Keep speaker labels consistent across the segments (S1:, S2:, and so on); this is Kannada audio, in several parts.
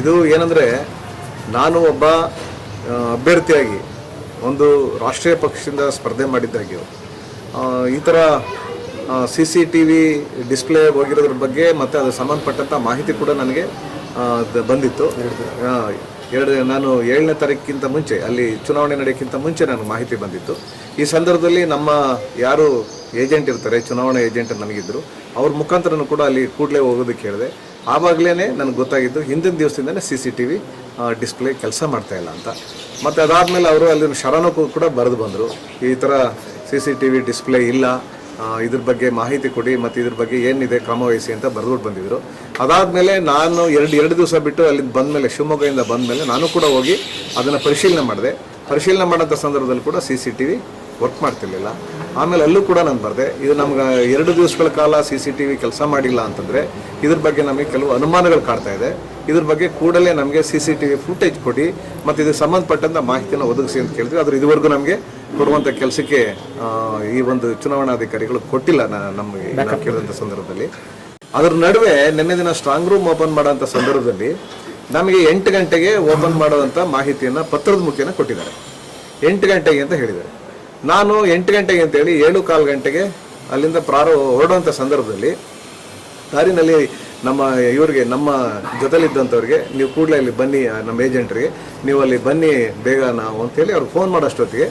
S1: ಇದು ಏನಂದರೆ ನಾನು ಒಬ್ಬ ಅಭ್ಯರ್ಥಿಯಾಗಿ ಒಂದು ರಾಷ್ಟ್ರೀಯ ಪಕ್ಷದಿಂದ ಸ್ಪರ್ಧೆ ಮಾಡಿದ್ದಾಗಿಯೂ ಈ ಥರ C C T V display ಹೋಗಿರೋದ್ರ ಬಗ್ಗೆ ಮತ್ತು ಅದಕ್ಕೆ ಸಂಬಂಧಪಟ್ಟಂಥ ಮಾಹಿತಿ ಕೂಡ ನನಗೆ ಬಂದಿತ್ತು. ಎರಡು, ನಾನು ಏಳನೇ ತಾರೀಕಿಂತ ಮುಂಚೆ, ಅಲ್ಲಿ ಚುನಾವಣೆ ನಡೆಯೋಕ್ಕಿಂತ ಮುಂಚೆ ನನಗೆ ಮಾಹಿತಿ ಬಂದಿತ್ತು. ಈ ಸಂದರ್ಭದಲ್ಲಿ ನಮ್ಮ ಯಾರು ಏಜೆಂಟ್ ಇರ್ತಾರೆ, ಚುನಾವಣಾ ಏಜೆಂಟ್ ನನಗಿದ್ರು, ಅವ್ರ ಮುಖಾಂತರನೂ ಕೂಡ ಅಲ್ಲಿ ಕೂಡಲೇ ಹೋಗೋದಕ್ಕೆ ಹೇಳಿದೆ. ಆವಾಗಲೇ ನನಗೆ ಗೊತ್ತಾಗಿದ್ದು ಹಿಂದಿನ ದಿವಸದಿಂದಲೇ C C T V display ಕೆಲಸ ಮಾಡ್ತಾ ಇಲ್ಲ ಅಂತ. ಮತ್ತು ಅದಾದಮೇಲೆ ಅವರು ಅಲ್ಲಿ ಶರಣಕ್ಕೂ ಕೂಡ ಬರೆದು ಬಂದರು. ಈ ಥರ C C T V display ಇಲ್ಲ ಇದ್ರ ಬಗ್ಗೆ ಮಾಹಿತಿ ಕೊಡಿ, ಮತ್ತು ಇದ್ರ ಬಗ್ಗೆ ಏನಿದೆ ಕ್ರಮ ವಹಿಸಿ ಅಂತ ಬರೆದುಬಿಟ್ಟು ಬಂದಿದ್ರು. ಅದಾದಮೇಲೆ ನಾನು ಎರಡು ಎರಡು ದಿವಸ ಬಿಟ್ಟು ಅಲ್ಲಿಂದ ಬಂದಮೇಲೆ, ಶಿವಮೊಗ್ಗದಿಂದ ಬಂದಮೇಲೆ ನಾನು ಕೂಡ ಹೋಗಿ ಅದನ್ನು ಪರಿಶೀಲನೆ ಮಾಡಿದೆ. ಪರಿಶೀಲನೆ ಮಾಡೋಂಥ ಸಂದರ್ಭದಲ್ಲಿ ಕೂಡ C C T V work ಮಾಡ್ತಿರ್ಲಿಲ್ಲ. ಆಮೇಲೆ ಅಲ್ಲೂ ಕೂಡ ನಾನು ಬರೆದೆ. ಇದು ನಮ್ಗೆ ಎರಡು ದಿವಸಗಳ ಕಾಲ ಸಿ ಸಿ ಟಿ ವಿ ಕೆಲಸ ಮಾಡಿಲ್ಲ ಅಂತಂದರೆ ಇದ್ರ ಬಗ್ಗೆ ನಮಗೆ ಕೆಲವು ಅನುಮಾನಗಳು ಕಾಡ್ತಾ ಇದೆ. ಇದ್ರ ಬಗ್ಗೆ ಕೂಡಲೇ ನಮಗೆ C C T V footage ಕೊಡಿ ಮತ್ತು ಇದಕ್ಕೆ ಸಂಬಂಧಪಟ್ಟಂಥ ಮಾಹಿತಿನ ಒದಗಿಸಿ ಅಂತ ಕೇಳಿದ್ವಿ ಆದ್ರೆ ಇದುವರೆಗೂ ನಮಗೆ ಕೊಡುವಂಥ ಕೆಲಸಕ್ಕೆ ಈ ಒಂದು ಚುನಾವಣಾಧಿಕಾರಿಗಳು ಕೊಟ್ಟಿಲ್ಲ ನಮಗೆ ನಾವು ಕೇಳಿದಂಥ ಸಂದರ್ಭದಲ್ಲಿ. ಅದ್ರ ನಡುವೆ ನಿನ್ನೆ ದಿನ ಸ್ಟ್ರಾಂಗ್ ರೂಮ್ ಓಪನ್ ಮಾಡೋಂಥ ಸಂದರ್ಭದಲ್ಲಿ ನಮಗೆ ಎಂಟು ಗಂಟೆಗೆ ಓಪನ್ ಮಾಡುವಂತ ಮಾಹಿತಿಯನ್ನು ಪತ್ರದ ಮುಖೇನ ಕೊಟ್ಟಿದ್ದಾರೆ. ಎಂಟು ಗಂಟೆಗೆ ಅಂತ ಹೇಳಿದ್ದಾರೆ. ನಾನು ಎಂಟು ಗಂಟೆಗೆ ಅಂತೇಳಿ ಏಳು ಕಾಲು ಗಂಟೆಗೆ ಅಲ್ಲಿಂದ ಪ್ರಾರಂಭ ಹೊರಡುವಂಥ ಸಂದರ್ಭದಲ್ಲಿ ದಾರಿನಲ್ಲಿ ನಮ್ಮ ಇವರಿಗೆ, ನಮ್ಮ ಜೊತೆಲಿದ್ದಂಥವ್ರಿಗೆ, ನೀವು ಕೂಡಲೇ ಇಲ್ಲಿ ಬನ್ನಿ ನಮ್ಮ ಏಜೆಂಟ್ರಿಗೆ, ನೀವು ಅಲ್ಲಿ ಬನ್ನಿ, ಬೇಗ ನಾವು ಅಂತೇಳಿ ಅವ್ರಿಗೆ ಫೋನ್ ಮಾಡೋಷ್ಟೊತ್ತಿಗೆ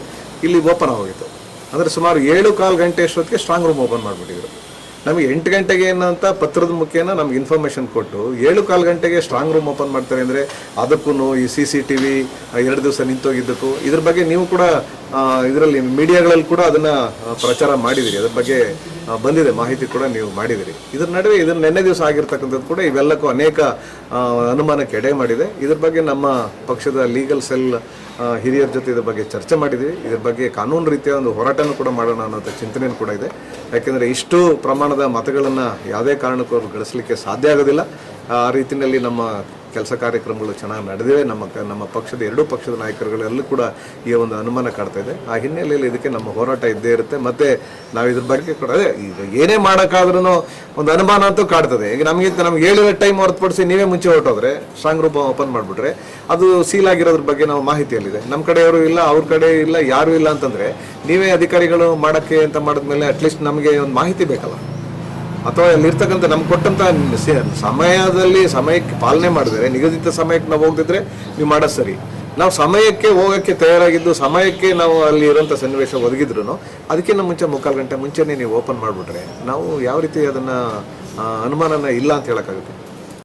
S1: ಇಲ್ಲಿ ಓಪನ್ ಆಗೋಗಿತ್ತು. ಅಂದರೆ ಸುಮಾರು ಏಳು ಕಾಲು ಗಂಟೆ ಅಷ್ಟೊತ್ತಿಗೆ ಸ್ಟ್ರಾಂಗ್ ರೂಮ್ ಓಪನ್ ಮಾಡಿಬಿಟ್ಟಿದ್ರು. ನಮಗೆ ಎಂಟು ಗಂಟೆಗೆ ಏನಂತ ಪತ್ರದ ಮುಖೇನ ನಮ್ಗೆ ಇನ್ಫಾರ್ಮೇಷನ್ ಕೊಟ್ಟು ಏಳು ಕಾಲು ಗಂಟೆಗೆ ಸ್ಟ್ರಾಂಗ್ ರೂಮ್ ಓಪನ್ ಮಾಡ್ತಾರೆ ಅಂದರೆ ಅದಕ್ಕೂ ಈ ಸಿ ಸಿ ಟಿ ವಿ ಎರಡು ದಿವಸ ನಿಂತೋಗಿದ್ದಕ್ಕೂ. ಇದ್ರ ಬಗ್ಗೆ ನೀವು ಕೂಡ ಇದರಲ್ಲಿ ಮೀಡಿಯಾಗಳಲ್ಲಿ ಕೂಡ ಅದನ್ನ ಪ್ರಚಾರ ಮಾಡಿದಿರಿ. ಅದ್ರ ಬಗ್ಗೆ ಬಂದಿದೆ. ಮಾಹಿತಿ ಕೂಡ ನೀವು ಮಾಡಿದಿರಿ. ಇದ್ರ ನಡುವೆ ಇದನ್ನ ನಿನ್ನೆ ದಿವಸ ಆಗಿರ್ತಕ್ಕಂಥದ್ದು ಕೂಡ ಇವೆಲ್ಲಕ್ಕೂ ಅನೇಕ ಅನುಮಾನಕ್ಕೆ ಎಡೆ ಮಾಡಿದೆ. ಇದ್ರ ಬಗ್ಗೆ ನಮ್ಮ ಪಕ್ಷದ ಲೀಗಲ್ ಸೆಲ್ ಹಿರಿಯರ ಜೊತೆ ಇದ್ರ ಬಗ್ಗೆ ಚರ್ಚೆ ಮಾಡಿದ್ದೀವಿ ಇದ್ರ ಬಗ್ಗೆ ಕಾನೂನು ರೀತಿಯ ಒಂದು ಹೋರಾಟನೂ ಕೂಡ ಮಾಡೋಣ ಅನ್ನೋಂಥ ಚಿಂತನೆಯೂ ಕೂಡ ಇದೆ. ಯಾಕೆಂದರೆ ಇಷ್ಟು ಪ್ರಮಾಣದ ಮತಗಳನ್ನು ಯಾವುದೇ ಕಾರಣಕ್ಕೂ ಗಳಿಸಲಿಕ್ಕೆ ಸಾಧ್ಯ ಆಗೋದಿಲ್ಲ. ಆ ರೀತಿಯಲ್ಲಿ ನಮ್ಮ ಕೆಲಸ ಕಾರ್ಯಕ್ರಮಗಳು ಚೆನ್ನಾಗಿ ನಡೆದಿವೆ, ನಮ್ಮ ನಮ್ಮ ಪಕ್ಷದ ಎರಡೂ ಪಕ್ಷದ ನಾಯಕರುಗಳೆಲ್ಲೂ ಕೂಡ ಈ ಒಂದು ಅನುಮಾನ ಕಾಡ್ತಾ ಇದೆ. ಆ ಹಿನ್ನೆಲೆಯಲ್ಲಿ ಇದಕ್ಕೆ ನಮ್ಮ ಹೋರಾಟ ಇದ್ದೇ ಇರುತ್ತೆ. ಮತ್ತೆ ನಾವು ಇದ್ರ ಬಗ್ಗೆ ಕೂಡ, ಅದೇ, ಈಗ ಏನೇ ಮಾಡೋಕ್ಕಾದ್ರೂ ಒಂದು ಅನುಮಾನ ಅಂತೂ ಕಾಡ್ತದೆ. ಈಗ ನಮಗೆ ನಮ್ಗೆ ಹೇಳಿರೋ ಟೈಮ್ ಹೊರತುಪಡಿಸಿ ನೀವೇ ಮುಂಚೆ ಹೊರಟೋದ್ರೆ, ಸ್ಟ್ರಾಂಗ್ ರೂಮ್ ಓಪನ್ ಮಾಡಿಬಿಟ್ರೆ, ಅದು ಸೀಲ್ ಆಗಿರೋದ್ರ ಬಗ್ಗೆ ನಾವು ಮಾಹಿತಿಯಲ್ಲಿದೆ. ನಮ್ಮ ಕಡೆಯವರು ಇಲ್ಲ, ಅವ್ರ ಕಡೆ ಇಲ್ಲ, ಯಾರು ಇಲ್ಲ ಅಂತಂದರೆ, ನೀವೇ ಅಧಿಕಾರಿಗಳು ಮಾಡೋಕ್ಕೆ ಅಂತ ಮಾಡಿದ್ಮೇಲೆ ಅಟ್ಲೀಸ್ಟ್ ನಮಗೆ ಒಂದು ಮಾಹಿತಿ ಬೇಕಲ್ಲ. ಅಥವಾ ಅಲ್ಲಿರ್ತಕ್ಕಂಥ ನಮ್ಗೆ ಕೊಟ್ಟಂತ ಸಮಯದಲ್ಲಿ ಸಮಯಕ್ಕೆ ಪಾಲನೆ ಮಾಡಿದರೆ, ನಿಗದಿತ ಸಮಯಕ್ಕೆ ನಾವು ಹೋಗ್ತಿದ್ರೆ ನೀವು ಮಾಡೋದು ಸರಿ. ನಾವು ಸಮಯಕ್ಕೆ ಹೋಗೋಕ್ಕೆ ತಯಾರಾಗಿದ್ದು, ಸಮಯಕ್ಕೆ ನಾವು ಅಲ್ಲಿ ಇರೋಂಥ ಸನ್ನಿವೇಶ ಒದಗಿದ್ರು ಅದಕ್ಕಿಂತ ಮುಂಚೆ ಮುಕ್ಕಾಲು ಗಂಟೆ ಮುಂಚೆನೇ ನೀವು ಓಪನ್ ಮಾಡಿಬಿಟ್ರೆ, ನಾವು ಯಾವ ರೀತಿ ಅದನ್ನ ಅನುಮಾನನ ಇಲ್ಲ ಅಂತ ಹೇಳೋಕ್ಕಾಗುತ್ತೆ.